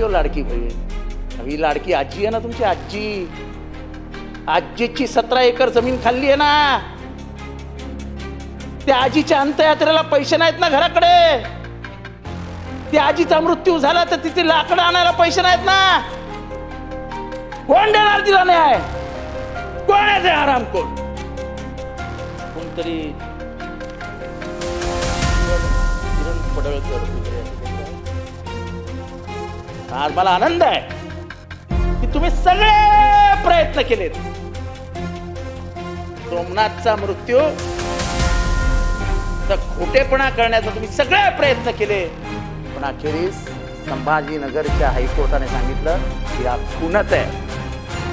हो लाडकी बहीण. ही लाडकी आजी आहे ना तुमची आजी. आजीची सतरा एकर जमीन खाल्ली आहे ना. त्या आजीच्या अंतयात्रेला पैसे नाहीत ना घराकडे. त्या आजीचा मृत्यू झाला तर तिथे लाकडं आणायला पैसे नाहीत ना. कोण देणार तिला न्याय? कोण आहे ते आराम कोण कोणतरी किरण पडळकर. आज मला आनंद आहे की तुम्ही सगळे प्रयत्न केलेत. सोमनाथचा मृत्यू तर खोटेपणा करण्याचा तुम्ही सगळे प्रयत्न केले. पण अखेरीस संभाजीनगरच्या हायकोर्टाने सांगितलं की हा खूनच आहे.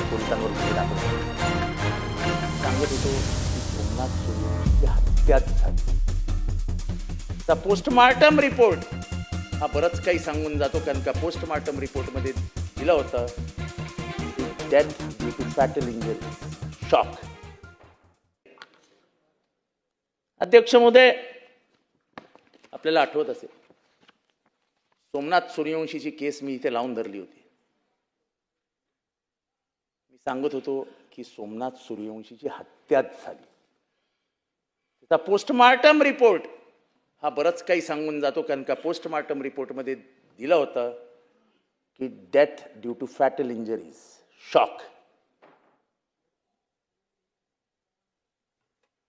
पोलिसांवर गुन्हे दाखल सांगत होतो की सोमनाथ सुर्वेची हत्याच झाली. Postmortem report. हा बरंच काही सांगून जातो कारण का पोस्टमार्टम रिपोर्टमध्ये दिलं होतं. Death due to fatal injury shock अध्यक्ष महोदय आपल्याला आठवत असेल सोमनाथ सूर्यवंशीची केस मी इथे लावून धरली होती. मी सांगत होतो की सोमनाथ सूर्यवंशीची हत्याच झाली. त्याचा पोस्टमार्टम रिपोर्ट हा बरंच काही सांगून जातो कारण का पोस्टमार्टम रिपोर्टमध्ये दिलं होतं की death due to fatal injuries shock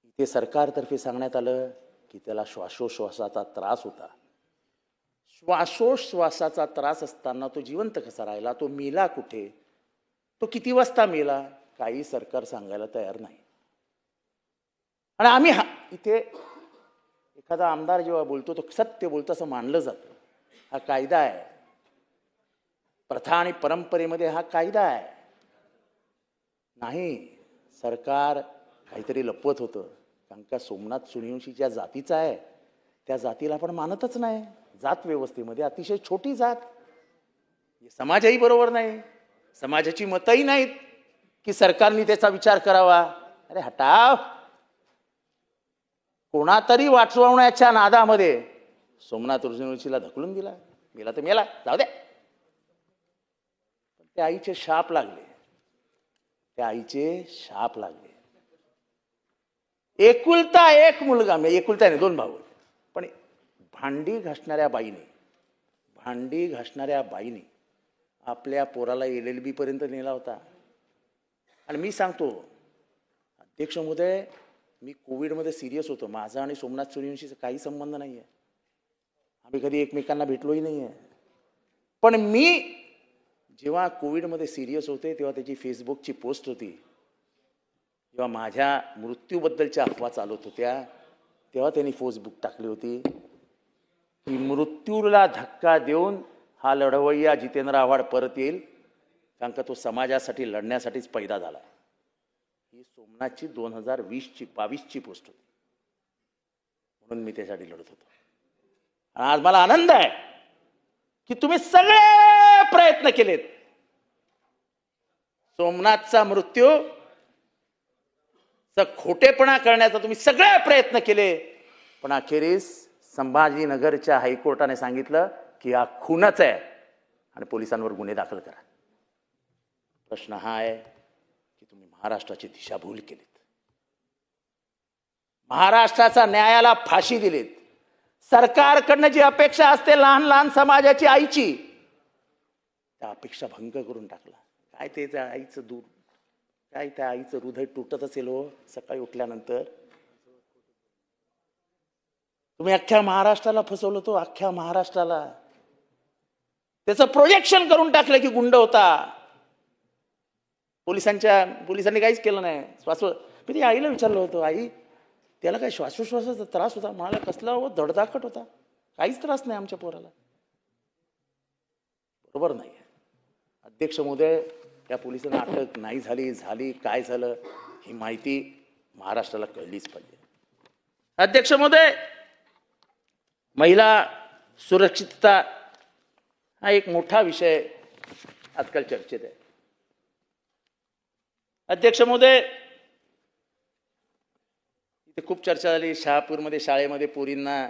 इथे सरकारतर्फे सांगण्यात आलं की त्याला श्वासोश्वासाचा त्रास होता. श्वासोश्वासाचा त्रास असताना तो जिवंत कसा राहिला? तो मेला कुठे? तो किती वाजता मेला? काही सरकार सांगायला तयार नाही. आणि आम्ही हा इथे एखादा आमदार जेव्हा बोलतो तो सत्य बोलतो असं मानलं जातं. हा कायदा आहे. प्रथा आणि परंपरेमध्ये हा कायदा आहे. नाही सरकार काहीतरी लपवत होतं. कारण का सोमनाथ सुनिवंशी ज्या जातीचा आहे त्या जातीला आपण मानतच नाही. जात व्यवस्थेमध्ये अतिशय छोटी जात. समाजही बरोबर नाही. समाजाची मतही नाहीत की सरकारने त्याचा विचार करावा. अरे हटाव. कोणातरी वाचवण्याच्या नादामध्ये सोमनाथ सूर्यवंशीला ढकलून दिला. गेला तर मेला. जाऊ द्या. पण त्या आईचे शाप लागले. त्या आईचे शाप लागले. एकुलता एक मुलगा मी एकुलता नाही दोन भाऊ पण भांडी घासणाऱ्या बाईने भांडी घासणाऱ्या बाईने आपल्या पोराला एल एल बी पर्यंत नेला होता. आणि मी सांगतो अध्यक्ष महोदय मी कोविडमध्ये सिरियस होतो. माझा आणि सोमनाथ सूर्यवंशीचा काही संबंध नाही आहे आम्ही कधी एकमेकांना भेटलोही नाही आहे पण मी जेव्हा कोविडमध्ये सिरियस होते तेव्हा त्याची फेसबुकची पोस्ट होती. जेव्हा माझ्या मृत्यूबद्दलच्या अफवा चालत होत्या तेव्हा त्यांनी फेसबुक टाकली होती. की मृत्यूला धक्का देऊन हा लढवय्या जितेंद्र आव्हाड परत येईल कारण का तो समाजासाठी लढण्यासाठीच पैदा झाला ही सोमनाथची दोन हजार वीसची बावीसची पोस्ट होती. म्हणून मी त्यासाठी लढत होतो. आणि आज मला आनंद आहे की तुम्ही सगळे प्रयत्न केलेत. सोमनाथचा मृत्यू चा खोटेपणा करण्याचा तुम्ही सगळे प्रयत्न केले. पण अखेरीस संभाजीनगरच्या हायकोर्टाने सांगितलं की हा खूनच आहे. आणि पोलिसांवर गुन्हे दाखल करा. प्रश्न हा आहे महाराष्ट्राची दिशाभूल केलीत. महाराष्ट्राचा न्यायाला फाशी दिलीत. सरकारकडनं जी अपेक्षा असते लहान लहान समाजाची आईची त्या अपेक्षा भंग करून टाकला. काय ते त्या आईचं दूर काय त्या आईचं हृदय तुटत असेल हो सकाळी उठल्यानंतर? तुम्ही अख्ख्या महाराष्ट्राला फसवलं तो अख्ख्या महाराष्ट्राला. त्याचं प्रोजेक्शन करून टाकलं की गुंड होता. पोलिसांच्या पोलिसांनी काहीच केलं नाही. श्वास मी ती आईला विचारलं होतं आई त्याला काय श्वासोश्वासाचा त्रास होता? मला कसला हो धडधाकट होता? काहीच त्रास नाही आमच्या पोराला. बरोबर नाही. अध्यक्ष महोदय त्या पोलिसांना अटक नाही झाली झाली काय झालं ही माहिती महाराष्ट्राला कळलीच पाहिजे. अध्यक्ष महोदय महिला सुरक्षितता हा एक मोठा विषय आजकाल चर्चेत आहे. अध्यक्ष महोदय इथे खूप चर्चा झाली. शहापूरमध्ये शाळेमध्ये पोरींना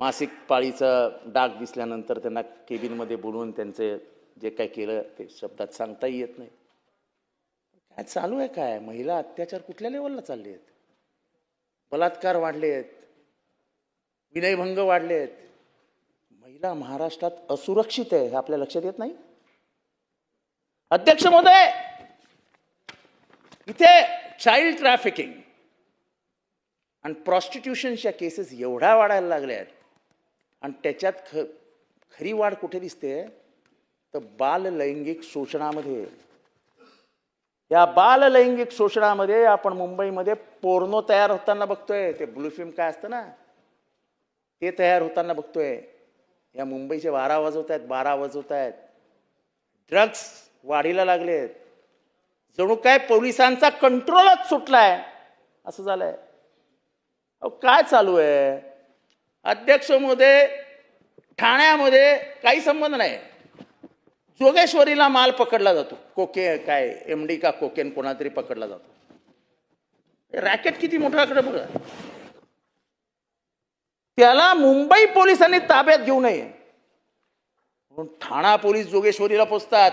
मासिक पाळीचा डाग दिसल्यानंतर त्यांना केबिनमध्ये बोलवून त्यांचे जे काय केलं ते शब्दात सांगताही येत नाही. काय चालू आहे काय? महिला अत्याचार कुठल्या लेवलला चालले आहेत? बलात्कार वाढले आहेत. विनयभंग वाढले आहेत. महिला महाराष्ट्रात असुरक्षित आहे हे आपल्या लक्षात येत नाही? अध्यक्ष महोदय इथे चाइल्ड ट्रॅफिकिंग आणि प्रॉस्टिट्यूशनच्या केसेस एवढ्या वाढायला लागल्या आहेत. आणि त्याच्यात ख खरी वाढ कुठे दिसते? तर बाल लैंगिक शोषणामध्ये. या बाल लैंगिक शोषणामध्ये आपण मुंबईमध्ये पोर्नो तयार होताना बघतोय. ते ब्लू फिल्म काय असतं ना? ते तयार होताना बघतोय. या मुंबईचे बारा वाजवत आहेत बारा वाजवत आहेत ड्रग्स वाढीला लागलेत जणू काय पोलिसांचा कंट्रोलच सुटलाय. असं झालंय. अहो काय चालू आहे? अध्यक्षमध्ये ठाण्यामध्ये काही संबंध नाही. जोगेश्वरीला माल पकडला जातो. कोके काय एम डी का कोकेन कोणातरी पकडला जातो. रॅकेट किती मोठं आकडे बघा. त्याला मुंबई पोलिसांनी ताब्यात घेऊ नये. म्हणून ठाणा पोलीस जोगेश्वरीला पोचतात.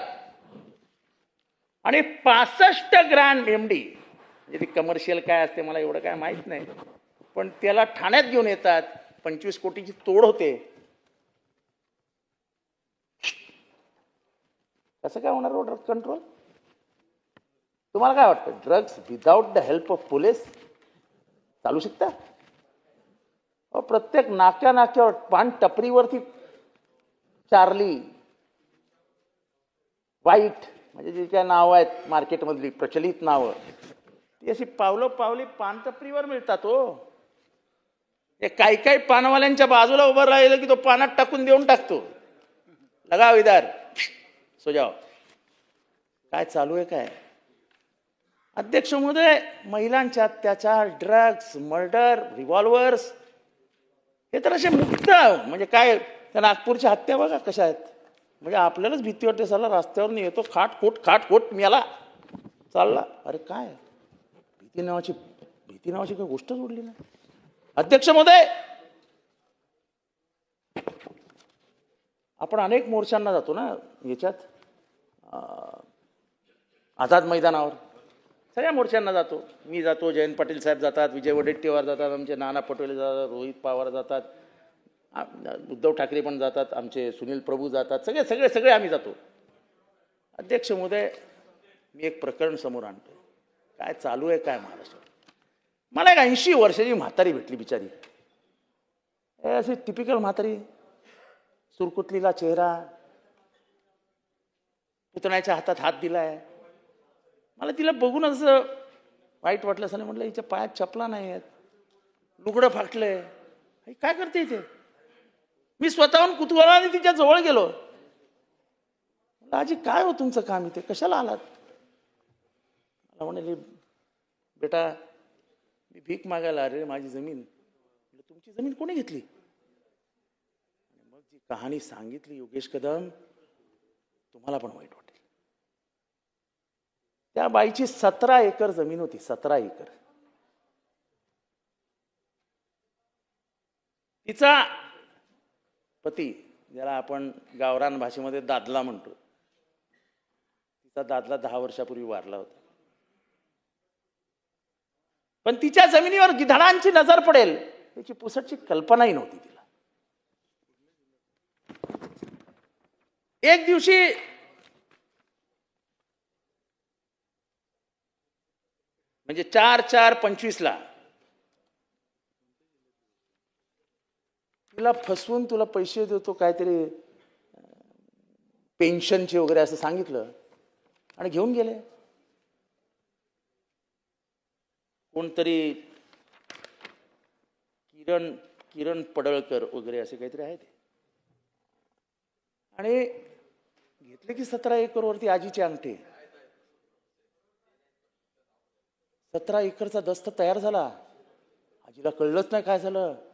आणि पासष्ट ग्रँड एमडी म्हणजे ती कमर्शियल काय असते मला एवढं काय माहीत नाही. पण त्याला ठाण्यात घेऊन येतात. पंचवीस कोटीची तोड होते. कसं काय होणार ड्रग कंट्रोल तुम्हाला काय वाटतं? Drugs without the help of police चालू शकता? प्रत्येक नाक्या नाक्यावर पान टपरीवरती चार्ली. वाईट म्हणजे जी काय नावं आहेत मार्केटमधली प्रचलित नावं ती अशी पावलं पावली पानटपरीवर मिळतात हो. ते काही काही पानवाल्यांच्या बाजूला उभं राहिलं की तो पानात टाकून देऊन टाकतो. लगा हो विदार सुजाव. काय चालू आहे काय? अध्यक्ष महोदय महिलांच्या अत्याचार ड्रग्स मर्डर रिव्हॉल्वर्स हे तर असे मुक्त म्हणजे काय त्या नागपूरच्या हत्या बघा कशा आहेत. म्हणजे आपल्यालाच भीती वाटते साला रस्त्यावर येतो खाट खोट खाट खोट मेला चालला. अरे काय? भीती नावाची भीती नावाची काही गोष्टच उडली नाही. अध्यक्ष महोदय! आपण अनेक मोर्चांना जातो ना याच्यात? आझाद मैदानावर. सगळ्या मोर्चांना जातो. मी जातो जयंत पाटील साहेब जातात विजय वडेट्टीवार जातात आमचे नाना पटोले जातात रोहित पवार जातात. उद्धव ठाकरे पण जातात आमचे सुनील प्रभू जातात सगळे सगळे सगळे आम्ही जातो. अध्यक्ष महोदय मी एक प्रकरण समोर आणतो काय चालू आहे काय महाराष्ट्रात? मला एक ऐंशी वर्षाची म्हातारी भेटली बिचारी. हे अशी टिपिकल म्हातारी. सुरकुतलीला चेहरा. पुतण्याच्या हातात हात दिलाय. मला तिला बघून असं वाईट वाटलं असं म्हटलं हिच्या पायात चपला नाही आहेत लुगडं फाटलंय. काय करते इथे? मी स्वतःहून कुतूहलाने तिच्या जवळ गेलो. आजी काय हो तुमचं काम इथे? कशाला आलात? मला म्हणाली बेटा मी भीक मागायला अरे माझी जमीन. म्हटलं, तुमची जमीन कोणी घेतली? मग जी कहाणी सांगितली योगेश कदम तुम्हाला पण वाईट वाटेल. त्या बाईची सतरा एकर जमीन होती सतरा एकर. तिचा पती ज्याला आपण गावरान भाषेमध्ये दादला म्हणतो. तिचा दादला दहा वर्षापूर्वी वारला होता. पण तिच्या जमिनीवर गिधाडांची नजर पडेल त्याची पुसटची कल्पनाही नव्हती तिला. एक दिवशी म्हणजे चार चार पंचवीसला तुला फसवून तुला पैसे देतो काहीतरी पेन्शनचे वगैरे असं सांगितलं आणि घेऊन गेले. कोणतरी किरण किरण पडळकर वगैरे असे काहीतरी आहे ते. आणि घेतले की सतरा एकरवरती आजीचे अंगठे. सतरा एकरचा दस्त तयार झाला. आजीला कळलंच नाही काय झालं.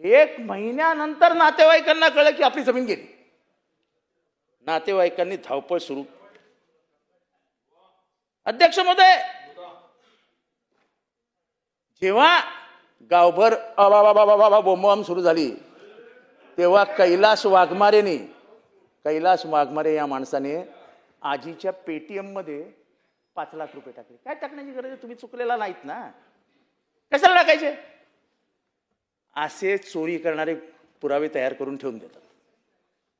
एक महिन्यानंतर नातेवाईकांना कळलं की आपली जमीन गेली. नातेवाईकांनी धावपळ सुरू. अध्यक्ष महोदय जेव्हा गावभर अबाबाबाबाबा बोंबाम सुरू झाली तेव्हा कैलास वाघमारेने कैलास वाघमारे या माणसाने आजीच्या पेटीएममध्ये पाच लाख रुपये टाकले. काय टाकण्याची गरज आहे? तुम्ही चुकलेला नाहीत ना. कशाला टाकायचे? असे चोरी करणारे पुरावे तयार करून ठेवून देतात.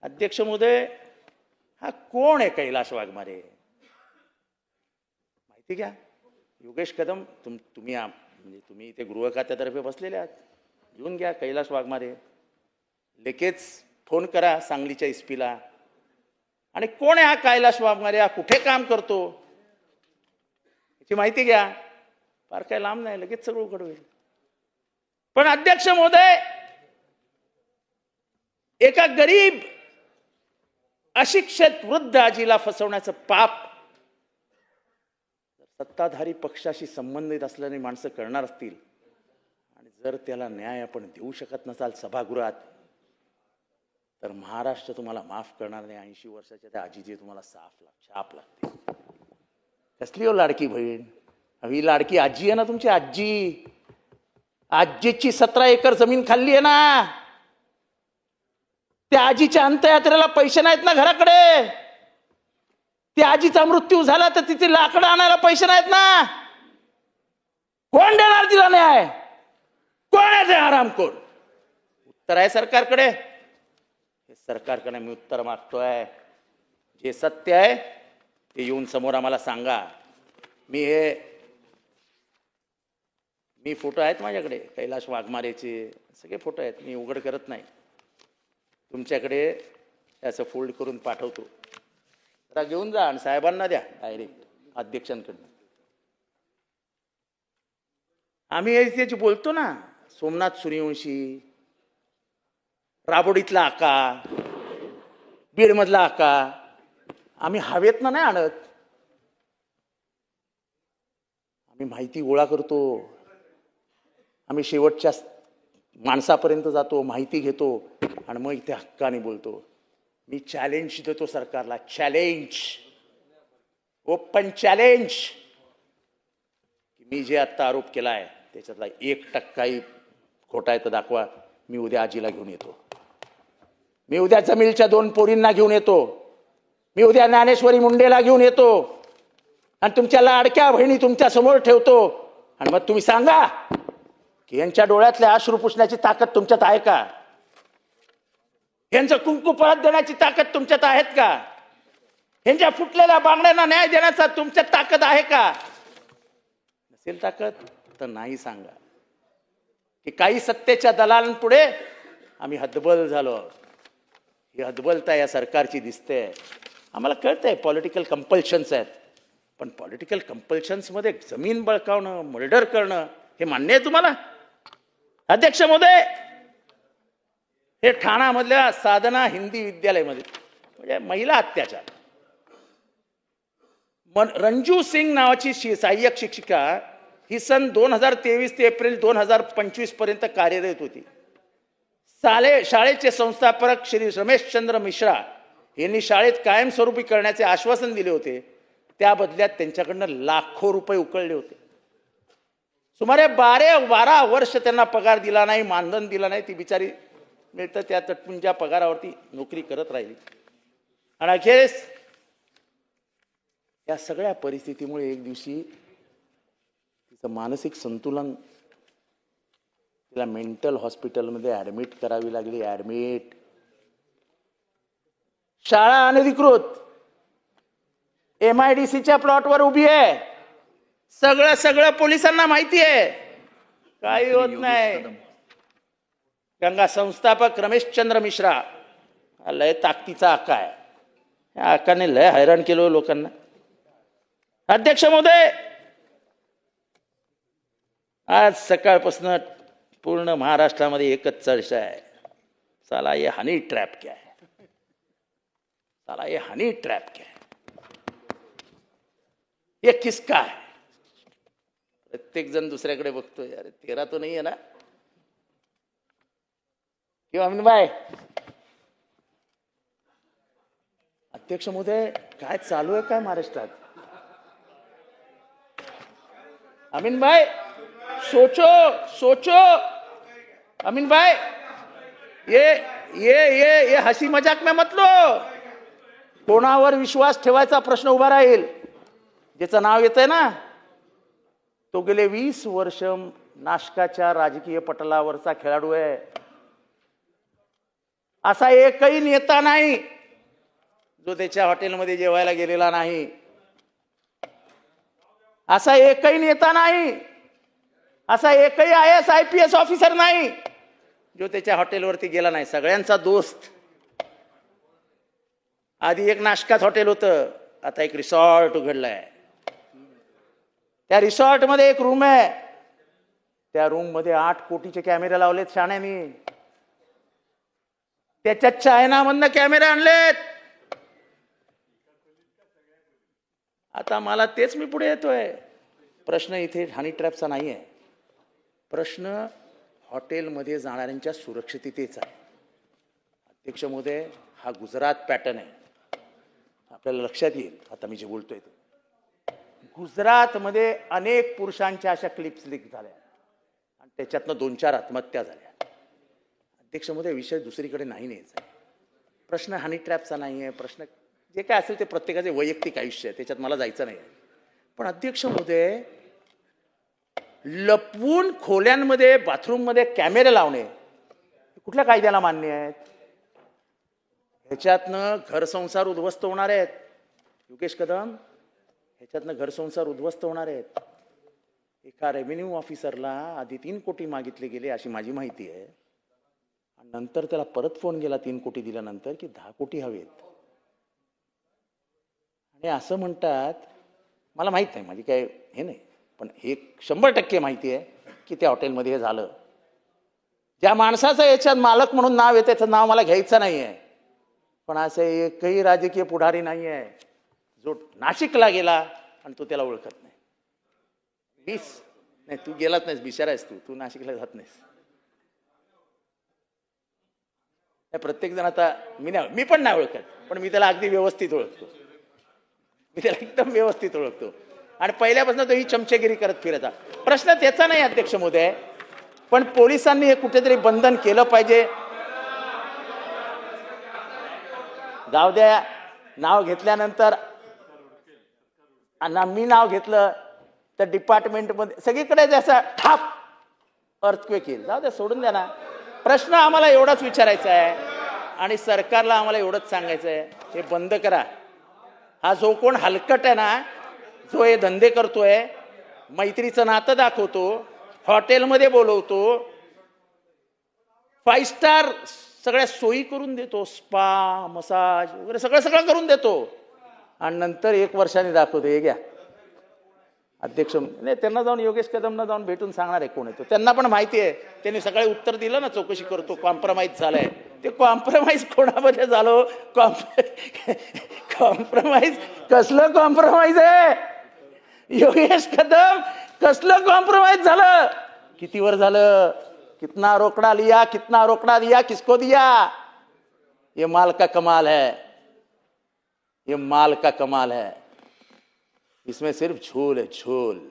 अध्यक्ष महोदय हा कोण आहे कैलाश वाघमारे? माहिती घ्या. योगेश कदम तुम तुम्ही म्हणजे तुम्ही इथे गृह खात्यातर्फे बसलेले आहात. घेऊन घ्या कैलाश वाघमारे. लगेच फोन करा सांगलीच्या इस्पीला आणि कोण आहे हा कैलाश वाघमारे? हा कुठे काम करतो? याची माहिती घ्या. फार काय लांब नाही लगेच सगळं उघड होईल. पण अध्यक्ष महोदय एका गरीब अशिक्षित वृद्ध आजीला फसवण्याचं पाप सत्ताधारी पक्षाशी संबंधित असल्याने माणसं करणार असतील. आणि जर त्याला न्याय आपण देऊ शकत नसाल सभागृहात तर महाराष्ट्र तुम्हाला माफ करणार नाही. ऐंशी वर्षाच्या त्या आजीजी तुम्हाला साफ लाग छाप लागते कसली हो लाडकी बहीण? हवी ही लाडकी आजी आहे ना तुमची आजी? आजीची सतरा एकर जमीन खाल्ली आहे ना. त्या आजीच्या अंत्ययात्रेला पैसे नाहीत ना घराकडे. त्या आजीचा मृत्यू झाला तर तिथे लाकडं आणायला पैसे नाहीत ना. कोण देणार तिला न्याय? कोण आहे ते आराम कोण उत्तर आहे सरकारकडे. हे सरकारकडे मी उत्तर मागतोय. जे सत्य आहे ते येऊन समोर आम्हाला सांगा. मी हे मी फोटो आहेत माझ्याकडे कैलाश वाघमारेचे सगळे फोटो आहेत मी उघड करत नाही. तुमच्याकडे त्याचं फोल्ड करून पाठवतो. जरा घेऊन जा आणि साहेबांना द्या डायरेक्ट अध्यक्षांकडनं. आम्ही त्याची बोलतो ना सोमनाथ सूर्यवंशी राबोडीतला आका बीडमधला आका आम्ही हवेतनं नाही आणत. आम्ही माहिती गोळा करतो. आम्ही शेवटच्या माणसापर्यंत जातो माहिती घेतो आणि मग इथे हक्काने बोलतो. मी चॅलेंज देतो सरकारला. चॅलेंज ओपन चॅलेंज मी जे आत्ता आरोप केला आहे त्याच्यातला एक टक्काही खोटा आहे तर दाखवा. मी उद्या आजीला घेऊन येतो. मी उद्या जमीलच्या दोन पोरींना घेऊन येतो. मी उद्या ज्ञानेश्वरी मुंडेला घेऊन येतो. आणि तुमच्या लाडक्या बहिणी तुमच्यासमोर ठेवतो. आणि मग तुम्ही सांगा यांच्या डोळ्यातल्या अश्रू पुसण्याची ताकद तुमच्यात आहे का? यांचं कुंकू परत देण्याची ताकद तुमच्यात आहेत का? यांच्या फुटलेल्या बांगड्यांना न्याय देण्याचा तुमच्यात ताकद आहे का? नसेल ताकद तर नाही सांगा. की काही सत्तेच्या दलालांपुढे आम्ही हतबल झालो ही हतबलता या सरकारची दिसते. आम्हाला कळतंय पॉलिटिकल कंपल्शन्स आहेत. पण पॉलिटिकल कंपल्शन्समध्ये जमीन बळकावणं मर्डर करणं हे मान्य आहे तुम्हाला? अध्यक्ष महोदय हे ठाणामधल्या साधना हिंदी विद्यालयामध्ये म्हणजे महिला अत्याचार. मन रंजू सिंग नावाची शि सहाय्यक शिक्षिका ही सन दोन हजार तेवीस ते एप्रिल दोन हजार पंचवीसपर्यंत कार्यरत होती. शाळे शाळेचे संस्थापक श्री रमेशचंद्र मिश्रा यांनी शाळेत कायमस्वरूपी करण्याचे आश्वासन दिले होते. त्या बदल्यात त्यांच्याकडनं लाखो रुपये उकळले होते. सुमारे बारे बारा वर्ष त्यांना पगार दिला नाही मानधन दिला नाही. ती बिचारी मिळतं त्या तटपुंच्या पगारावरती नोकरी करत राहिली. आणि अखेरीस या सगळ्या परिस्थितीमुळे एक दिवशी तिचं मानसिक संतुलन तिला मेंटल हॉस्पिटलमध्ये ॲडमिट करावी लागली. ॲडमिट. शाळा अनधिकृत. एम आय डी सीच्या प्लॉटवर उभी आहे. सगळं सगळं पोलिसांना माहिती आहे. काही होत नाही गंगा संस्थापक रमेशचंद्र मिश्रा. हा लय ताकदीचा आका आहे. या आकाने लय हैराण केलं लोकांना. अध्यक्ष महोदय! आज सकाळपासून पूर्ण महाराष्ट्रामध्ये एकच चर्चा आहे. साला ये हनी ट्रॅप क्या है? साला ये हनी ट्रॅप क्या है? ये किसका है? प्रत्येक जण दुसऱ्याकडे बघतोय अरे तेरा तो नाही आहे ना? किंवा अमीन अध्यक्ष महोदय काय चालू आहे काय महाराष्ट्रात? अमीन भाई सोचो सोचो. अमीन भाई ये ये ये ये हसी मजाक में मत लो. कोणावर विश्वास ठेवायचा प्रश्न उभा राहील? ज्याचं नाव येतंय ना? तो गेले वीस वर्ष नाशकाच्या राजकीय पटलावरचा खेळाडू आहे. असा एकही नेता नाही जो त्याच्या हॉटेलमध्ये जेवायला गेलेला नाही. असा एकही नेता नाही. असा एकही I S I P S officer नाही जो त्याच्या हॉटेलवरती गेला नाही. सगळ्यांचा दोस्त. आधी एक नाशकात हॉटेल होतं आता एक रिसॉर्ट उघडलाय. त्या रिसॉर्टमध्ये एक रूम आहे. त्या रूममध्ये आठ कोटीचे कॅमेरे लावलेत शाण्यानी. त्याच्या चायनामधनं कॅमेरे आणलेत. आता मला तेच मी पुढे येतोय. प्रश्न इथे हानी ट्रॅपचा नाही आहे प्रश्न हॉटेलमध्ये जाणाऱ्यांच्या सुरक्षिततेचा आहे. अध्यक्ष महोदय हा गुजरात पॅटर्न आहे. आपल्याला लक्षात येईल. आता मी जे बोलतोय ते. गुजरातमध्ये अनेक पुरुषांच्या अशा क्लिप्स लीक झाल्या. आणि त्याच्यातनं दोन चार आत्महत्या झाल्या. अध्यक्ष विषय दुसरीकडे नाही न्यायचा प्रश्न हनी ट्रॅपचा नाही आहे. प्रश्न जे काय असेल ते प्रत्येकाचे वैयक्तिक आयुष्य आहे. त्याच्यात मला जायचं नाही आहे. पण अध्यक्ष लपवून खोल्यांमध्ये बाथरूममध्ये कॅमेरे लावणे कुठल्या कायद्याला मान्य आहेत? ह्याच्यातनं घरसंसार उद्ध्वस्त होणार आहेत. योगेश कदम ह्याच्यातनं घरसंसार उद्ध्वस्त होणार आहेत. एका रेव्हेन्यू ऑफिसरला आधी तीन कोटी मागितले गेले अशी माझी माहिती आहे. आणि नंतर त्याला परत फोन गेला तीन कोटी दिल्यानंतर की दहा कोटी हवेत. आणि असं म्हणतात मला माहीत नाही माझी काय हे नाही पण हे शंभर टक्के माहिती आहे की त्या हॉटेलमध्ये हे झालं. ज्या माणसाचं याच्यात मालक म्हणून नाव आहे त्याचं नाव मला घ्यायचं नाही आहे पण असं एकही राजकीय पुढारी नाही आहे जो नाशिकला गेला आणि तो त्याला ओळखत नाही. बीस. नाही तू गेलाच नाहीस बिचारा आहेस तू. तू नाशिकला जात नाहीस. प्रत्येक जण आता मी नाही मी पण नाही ओळखत पण मी त्याला अगदी व्यवस्थित ओळखतो. मी त्याला एकदम व्यवस्थित ओळखतो. आणि पहिल्यापासून तो ही चमचेगिरी करत फिरायचा प्रश्न त्याचा नाही अध्यक्ष मोदय पण पोलिसांनी हे कुठेतरी बंधन केलं पाहिजे. जाऊ द्या नाव घेतल्यानंतर आणि मी नाव घेतलं तर डिपार्टमेंटमध्ये सगळीकडे जसा ठाप अर्थक्वेक येईल. जाऊ द्या सोडून द्या ना. प्रश्न आम्हाला एवढाच विचारायचा आहे आणि सरकारला आम्हाला एवढंच सांगायचं आहे. हे बंद करा. हा जो कोण हलकट आहे ना जो हे धंदे करतोय मैत्रीचं नातं दाखवतो हॉटेलमध्ये बोलवतो फाईव्ह स्टार सगळ्या सोयी करून देतो स्पा मसाज वगैरे सगळं सगळं करून देतो. आणि नंतर एक वर्षाने दाखवतो हे घ्या. अध्यक्ष नाही त्यांना जाऊन योगेश कदमना जाऊन भेटून सांगणार आहे कोण येतो त्यांना पण माहिती आहे. त्यांनी सकाळी उत्तर दिलं ना चौकशी करतो कॉम्प्रोमाइज झालंय. ते कॉम्प्रोमाइज कोणामध्ये झालो? कॉम्प्रोमाइज कसलं कॉम्प्रोमाइज आहे? योगेश कदम कसलं कॉम्प्रोमाइज झालं? किती वर झालं? कितना रोकड़ा लिया कितना रोकड़ा दिया किसको दिया? ये माल का कमाल है. ये माल का कमाल है। इसमें सिर्फ झोल है झोल।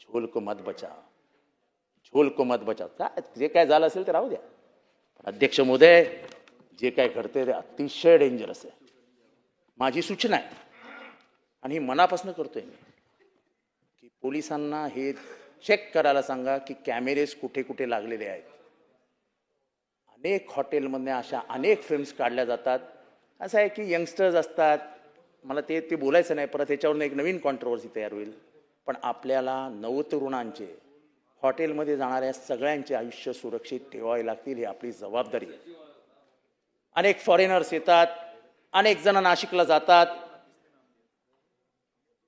झोल को मत बचाओ। झोल को मत बचाओ। काय जे काय झालं असेल ते राहू द्या। अध्यक्ष मोदय जे काय घडते ते अतिशय डेंजरस आहे. माझी सूचना आहे. आणि ही मनापासून करतोय मी. की पोलिसांना हे चेक करायला सांगा की कॅमेरेज कुठे कुठे लागलेले आहेत. अनेक हॉटेलमधल्या अशा अनेक फिल्म्स काढल्या जातात. असं आहे की यंगस्टर्स असतात. मला ते ते बोलायचं नाही. परत ह्याच्यावरून एक नवीन कॉन्ट्रोवर्सी तयार होईल. पण आपल्याला नवतरुणांचे हॉटेलमध्ये जाणाऱ्या सगळ्यांचे आयुष्य सुरक्षित ठेवावे लागतील ही आपली जबाबदारी आहे. अनेक फॉरेनर्स येतात. अनेक जण नाशिकला जातात.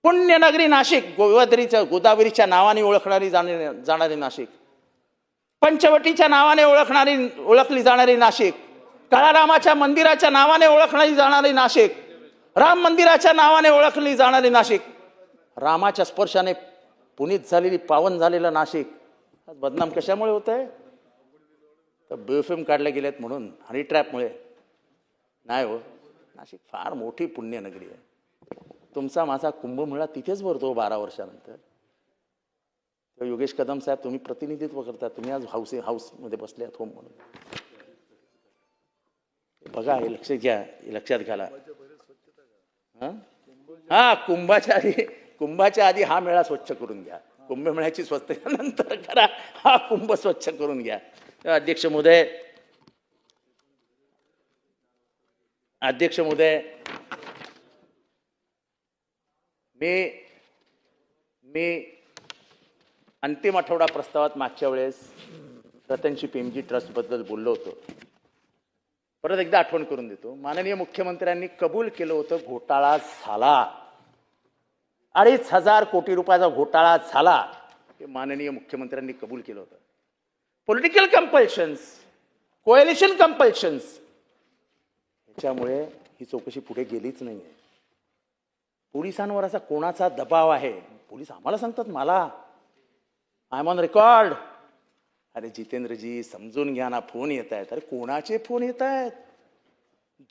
पुण्यनगरी नाशिक गोदावरीच्या गोदावरीच्या नावाने ओळखणारी जाणारी जाणारी नाशिक. पंचवटीच्या नावाने ओळखणारी ओळखली जाणारी नाशिक. काळारामाच्या मंदिराच्या नावाने ओळखली जाणारी नाशिक. राम मंदिराच्या नावाने ओळखली जाणारी नाशिक. रामाच्या स्पर्शाने पुनीत झालेली पावन झालेलं नाशिक. आज बदनाम कशामुळे होत आहे तर बेफिल्म काढल्या गेल्यात म्हणून हनी ट्रॅपमुळे नाही हो नाशिक फार मोठी पुण्यनगरी आहे. तुमचा माझा कुंभमेळा तिथेच भरतो हो बारा वर्षानंतर. योगेश कदम साहेब तुम्ही प्रतिनिधित्व करता तुम्ही आज हाऊस हाऊसमध्ये बसले आहात होम म्हणून बघा हे लक्ष घ्या हे लक्षात घाला. हा? कुंभाच्या आधी कुंभाच्या आधी हा मेळा स्वच्छ करून घ्या. कुंभमेळ्याची स्वच्छतेनंतर करा. हा कुंभ स्वच्छ करून घ्या. अध्यक्ष महोदय. अध्यक्ष महोदय. मी मी अंतिम आठवडा प्रस्तावात मागच्या वेळेस रतनशी पेमजी ट्रस्टबद्दल बोललो होतो. परत एकदा आठवण करून देतो. माननीय मुख्यमंत्र्यांनी कबूल केलं होतं घोटाळा झाला. अडीच हजार कोटी रुपयाचा घोटाळा झाला. हे माननीय मुख्यमंत्र्यांनी कबूल केलं होतं. पॉलिटिकल कंपल्शन्स कोएलिशन कंपल्शन्स ह्याच्यामुळे ही चौकशी पुढे गेलीच नाही आहे पोलिसांवर असा कोणाचा दबाव आहे? पोलीस आम्हाला सांगतात मला. आय एम ऑन रेकॉर्ड अरे जितेंद्रजी समजून घ्या ना फोन येत आहेत. अरे कोणाचे फोन येत आहेत?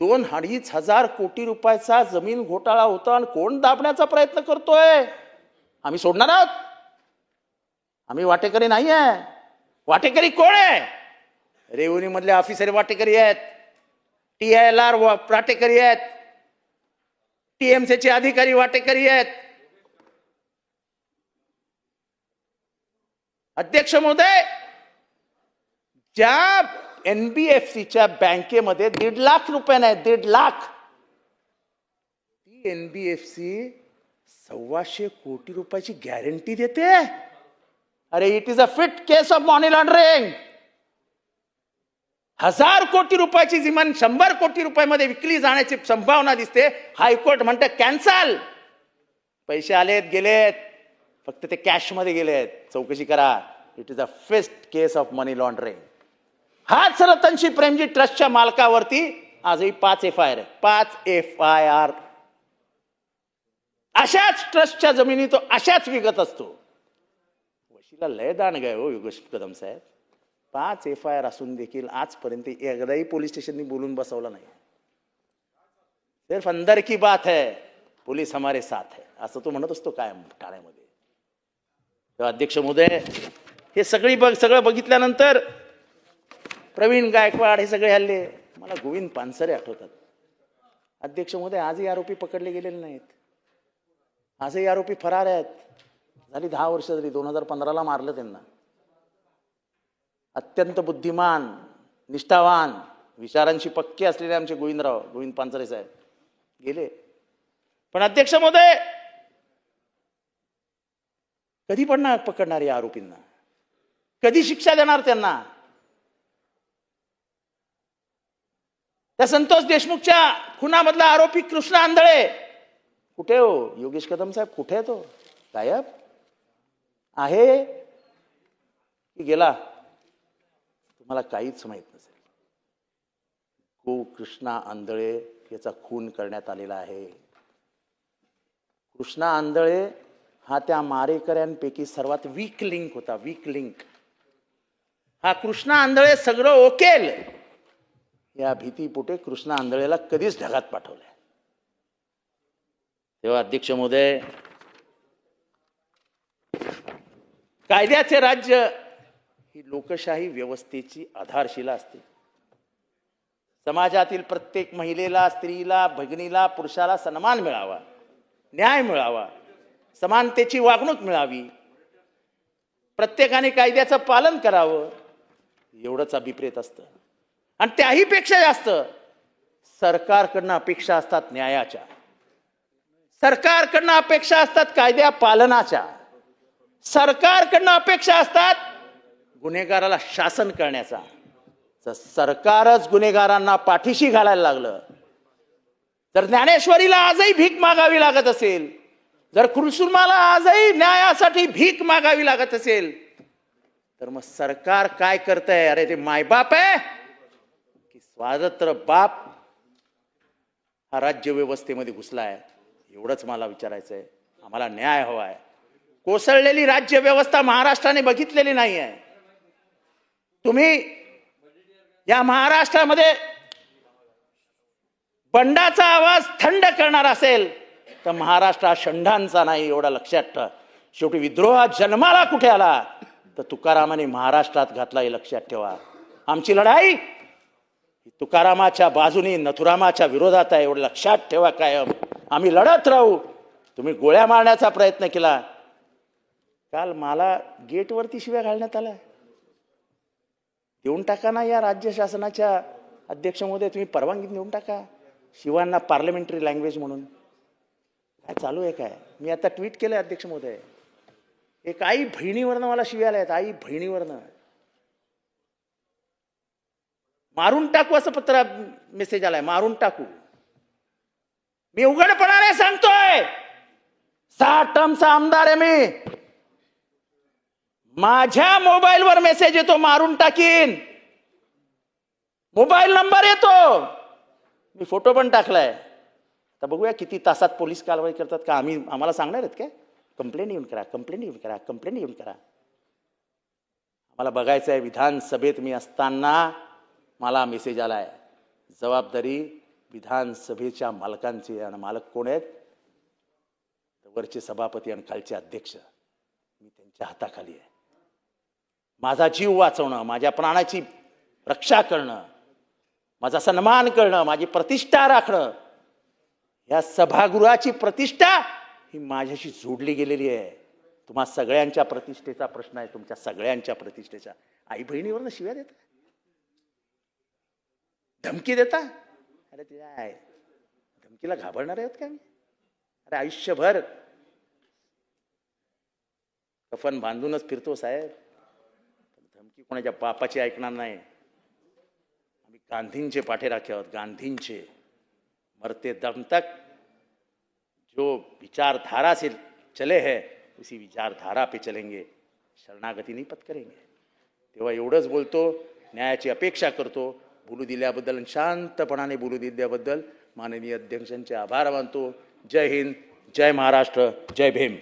दोन अडीच हजार कोटी रुपयाचा जमीन घोटाळा होता आणि कोण दाबण्याचा प्रयत्न करतोय? आम्ही सोडणार आहोत. आम्ही वाटेकरी नाही आहे. वाटेकरी कोण आहे? रेव्हन्यूमधले ऑफिसर वाटेकरी आहेत. टी एल आर वाटेकरी आहेत. टीएमसीचे अधिकारी वाटेकरी आहेत. अध्यक्ष महोदय ज्या एनबीएफसीच्या बँकेमध्ये दीड लाख रुपये नाही दीड लाख. ती एनबीएफसी सव्वाशे कोटी रुपयाची गॅरंटी देते. अरे it is a fit case of money laundering हजार कोटी रुपयाची जिमान शंभर कोटी रुपयामध्ये विकली जाण्याची संभावना दिसते. हायकोर्ट म्हणतं कॅन्सल पैसे आलेत गेलेत. फक्त ते कॅशमध्ये गेलेत. चौकशी करा. It is a fit case of money laundering हाच रतनशी प्रेमजी ट्रस्टच्या मालकावरती आजही पाच एफ आय आर पाच एफ आय आर अशाच ट्रस्टच्या जमिनी तो अशाच विकत असतो. वशीला लय दाण गाय हो योगेश कदम साहेब. पाच एफ आय आर असून देखील आजपर्यंत एकदाही पोलीस स्टेशननी बोलून बसवला नाही. सिर्फ अंदर की बात है पोलीस हमारे साथ है. असं तो म्हणत असतो कायम ठाण्यामध्ये. तेव्हा अध्यक्ष महोदय हे सगळी बघ सगळं बघितल्यानंतर प्रवीण गायकवाड हे सगळे हल्ले मला गोविंद पानसरे आठवतात. अध्यक्ष महोदय आजही आरोपी पकडले गेलेले नाहीत. आजही आरोपी फरार आहेत. झाली दहा वर्ष झाली दोन हजार पंधराला मारलं त्यांना. अत्यंत बुद्धिमान निष्ठावान विचारांशी पक्के असलेले आमचे गोविंदराव गोविंद पानसरे साहेब गेले. पण अध्यक्ष महोदय कधी पडणार पकडणार या आरोपींना. कधी शिक्षा देणार त्यांना? त्या संतोष देशमुखच्या खुनामधला आरोपी कृष्ण आंधळे. कुठे हो? योगेश कदम साहेब कुठे आहे तो? गायब? आहे? की गेला? तुम्हाला काहीच माहीत नसेल. गो कृष्णा आंधळे याचा खून करण्यात आलेला आहे. कृष्णा आंधळे हा त्या मारेकऱ्यांपैकी सर्वात वीक लिंक होता वीक लिंक हा कृष्णा आंधळे सगळं ओकेल. या भीतीपोटे कृष्णा आंधळेला कधीच ढगात पाठवलंय. तेव्हा अध्यक्ष महोदय कायद्याचे राज्य ही लोकशाही व्यवस्थेची आधारशिला असते. समाजातील प्रत्येक महिलेला स्त्रीला भगिनीला पुरुषाला सन्मान मिळावा न्याय मिळावा समानतेची वागणूक मिळावी. प्रत्येकाने कायद्याचं पालन करावं एवढंच अभिप्रेत असतं. आणि त्याही पेक्षा जास्त सरकारकडनं अपेक्षा असतात न्यायाच्या. सरकारकडनं अपेक्षा असतात कायद्या पालनाच्या. सरकारकडनं अपेक्षा असतात गुन्हेगाराला शासन करण्याचा. तर सरकारच गुन्हेगारांना पाठीशी घालायला लागलं जर ज्ञानेश्वरीला आजही भीक मागावी लागत असेल जर कुलसुमाला आजही न्यायासाठी भीक मागावी लागत असेल तर मग सरकार काय करतंय? अरे ते मायबाप आहे. स्वातंत्र्य बाप हा राज्य व्यवस्थेमध्ये घुसलाय एवढंच मला विचारायचं आहे. आम्हाला न्याय हवा आहे. कोसळलेली राज्य व्यवस्था महाराष्ट्राने बघितलेली नाही आहे. तुम्ही या महाराष्ट्रामध्ये बंडाचा आवाज थंड करणार असेल तर महाराष्ट्र हा षंडांचा नाही एवढा लक्षात ठेवा. शेवटी विद्रोह हा जन्माला कुठे आला? तर तुकारामाने महाराष्ट्रात घातला हे लक्षात ठेवा. आमची लढाई तुकारामाच्या बाजूनी नथुरामाच्या विरोधात आहे एवढं लक्षात ठेवा कायम. आम्ही लढत राहू. तुम्ही गोळ्या मारण्याचा प्रयत्न केला. काल मला गेटवरती शिव्या घालण्यात आल्या. देऊन टाका ना या राज्य शासनाच्या अध्यक्षमध्ये तुम्ही परवानगी देऊन टाका. शिवांना पार्लमेंटरी लँग्वेज म्हणून. काय चालू आहे काय? मी आता ट्विट केलं अध्यक्ष महोदय एक आई बहिणीवरनं मला शिव्या आल्या आहेत आई बहिणीवरनं. मारून टाकू असं पत्र मेसेज आलाय मारून टाकू. मी उघडपणाने सांगतोय सहा टर्मचा आमदार आहे मी. माझ्या मोबाईलवर मेसेज येतो मारून टाकीन. मोबाईल नंबर येतो. मी फोटो पण टाकलाय. तर बघूया किती तासात पोलीस कारवाई करतात का? आम्ही आम्हाला सांगणार आहेत काय कंप्लेंट येऊन करा कंप्लेंट येऊन करा कंप्लेंट येऊन करा. आम्हाला बघायचं आहे विधानसभेत मी असताना मला मेसेज आलाय. जबाबदारी विधानसभेच्या मालकांची आणि मालक कोण आहेत? तर वरचे सभापती आणि खालचे अध्यक्ष. मी त्यांच्या हाताखाली आहे. माझा जीव वाचवणं माझ्या प्राणाची रक्षा करणं माझा सन्मान करणं माझी प्रतिष्ठा राखणं या सभागृहाची प्रतिष्ठा ही माझ्याशी जोडली गेलेली आहे. तुम्हा सगळ्यांच्या प्रतिष्ठेचा प्रश्न आहे तुमच्या सगळ्यांच्या प्रतिष्ठेचा. आई बहिणीवरनं शिव्या देतात धमकी देता? अरे ते आहे. धमकीला घाबरणार आहेत का मी? अरे आयुष्यभर. कफन बांधूनच फिरतो साहेब. धमकी कोणाच्या बापाची ऐकणार नाही. आम्ही गांधींचे पाठीराखे आहोत गांधींचे. मरते दम तक जो विचारधारा से चले है उसी विचारधारा पे चलेंगे. शरणागती नाही पत्करेंगे. तेव्हा एवढंच बोलतो न्यायाची अपेक्षा करतो बोलू दिल्याबद्दल आणि शांतपणाने बोलू दिल्याबद्दल माननीय अध्यक्षांचे आभार मानतो. जय हिंद जय महाराष्ट्र जय भीम.